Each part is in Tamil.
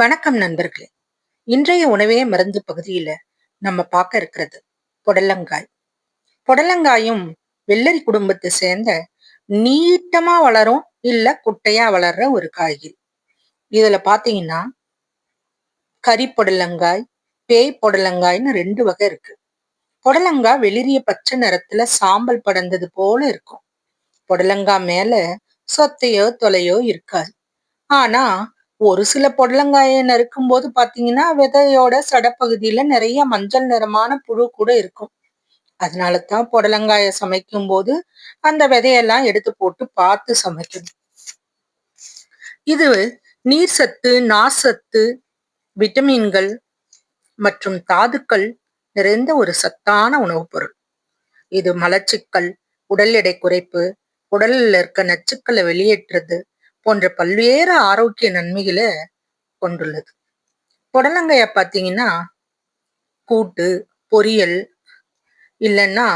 வணக்கம் நண்பர்களே. இன்றைய உணவே மருந்து பகுதியில நம்ம பார்க்க இருக்கிறது புடலங்காய். புடலங்காயும் வெள்ளரி குடும்பத்தை சேர்ந்த நீட்டமா வளரும் இல்ல குட்டையா வளர்ற ஒரு காய்கறி. இதுல பாத்தீங்கன்னா கறி புடலங்காய் பேய் புடலங்காய்னு ரெண்டு வகை இருக்கு. புடலங்காய் வெளிரிய பச்சை நிறத்துல சாம்பல் படர்ந்தது போல இருக்கும். புடலங்காய் மேல சொத்தையோ தொலையோ இருக்காது. ஆனா ஒரு சில பொடலங்காயை நறுக்கும் போது பாத்தீங்கன்னா விதையோட சடப்பகுதியில நிறைய மஞ்சள் நிறமான புழு கூட இருக்கும். அதனால தான் புடலங்காயை சமைக்கும் போது அந்த விதையெல்லாம் எடுத்து போட்டு பார்த்து சமைக்கணும். இது நீர் சத்து நார்சத்து விட்டமின்கள் மற்றும் தாதுக்கள் நிறைந்த ஒரு சத்தான உணவுப் பொருள். இது மலச்சிக்கல் உடல் எடை குறைப்பு உடலில் இருக்க நச்சுக்களை வெளியேற்றுறது போன்ற பல்வேறு ஆரோக்கிய நன்மைகளை கொண்டுள்ளது. புடலங்காய பார்த்தீங்கன்னா கூட்டு பொரியல் இல்லைன்னா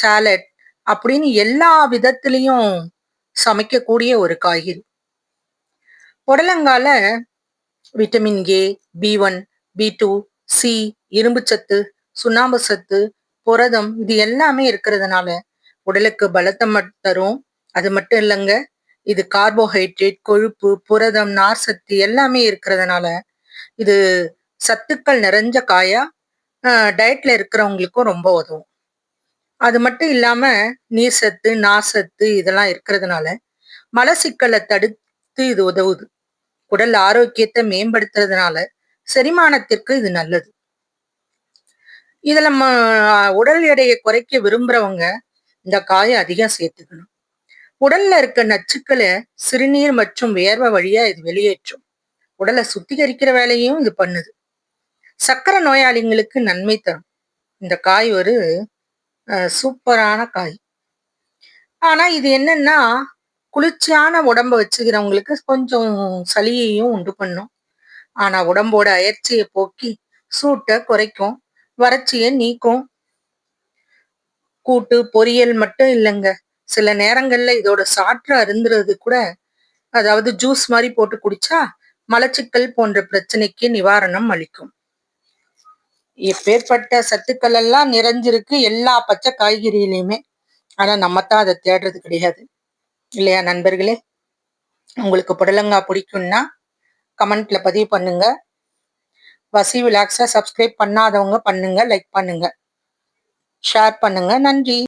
சாலட் அப்படின்னு எல்லா விதத்திலையும் சமைக்கக்கூடிய ஒரு காய்கறி. புடலங்கால vitamin A B one B two C இரும்பு சத்து சுண்ணாம்பு சத்து புரதம் இது எல்லாமே இருக்கிறதுனால உடலுக்கு பலத்தை தரும். அது மட்டும் இல்லைங்க இது கார்போஹைட்ரேட் கொழுப்பு புரதம் நார் சத்து எல்லாமே இருக்கிறதுனால இது சத்துக்கள் நிறைஞ்ச காயா டயட்ல இருக்கிறவங்களுக்கும் ரொம்ப உதவும். அது மட்டும் இல்லாம நீர் சத்து நார்சத்து இதெல்லாம் இருக்கிறதுனால மலசிக்கலை தடுத்து இது உதவுது. உடல் ஆரோக்கியத்தை மேம்படுத்துறதுனால செரிமானத்திற்கு இது நல்லது. இதுல உடல் எடையை குறைக்க விரும்புறவங்க இந்த காயை அதிகம் சேர்த்துக்கணும். உடல்ல இருக்க நச்சுக்களை சிறுநீர் மற்றும் வேர்வை வழியா இது வெளியேற்றும். உடலை சுத்திகரிக்கிற வேலையும் இது பண்ணுது. சக்கரை நோயாளிங்களுக்கு நன்மை தரும். இந்த காய் ஒரு சூப்பரான காய். ஆனா இது என்னன்னா குளிர்ச்சியான உடம்ப வச்சுக்கிறவங்களுக்கு கொஞ்சம் சளியையும் உண்டு பண்ணும். ஆனா உடம்போட அயற்சியை போக்கி சூட்டை குறைக்கும் வறட்சியை நீக்கும். கூட்டு பொரியல் மட்டும் இல்லைங்க. சில நேரங்கள்ல இதோட சாற்று அருந்துறது கூட அதாவது ஜூஸ் மாதிரி போட்டு குடிச்சா மலச்சிக்கல் போன்ற பிரச்சனைக்கு நிவாரணம் அளிக்கும். எப்பேற்பட்ட சத்துக்கள் எல்லாம் நிறைஞ்சிருக்கு எல்லா பச்சை காய்கறியிலையுமே. ஆனா நம்ம தான் அதை தேடுறது கிடையாது. இல்லையா நண்பர்களே? உங்களுக்கு புடலங்காய் பிடிக்கும்னா கமெண்ட்ல பதிவு பண்ணுங்க. வசி விலாக்ஸா சப்ஸ்கிரைப் பண்ணாதவங்க பண்ணுங்க லைக் பண்ணுங்க. ஷேர் பண்ணுங்க. நன்றி.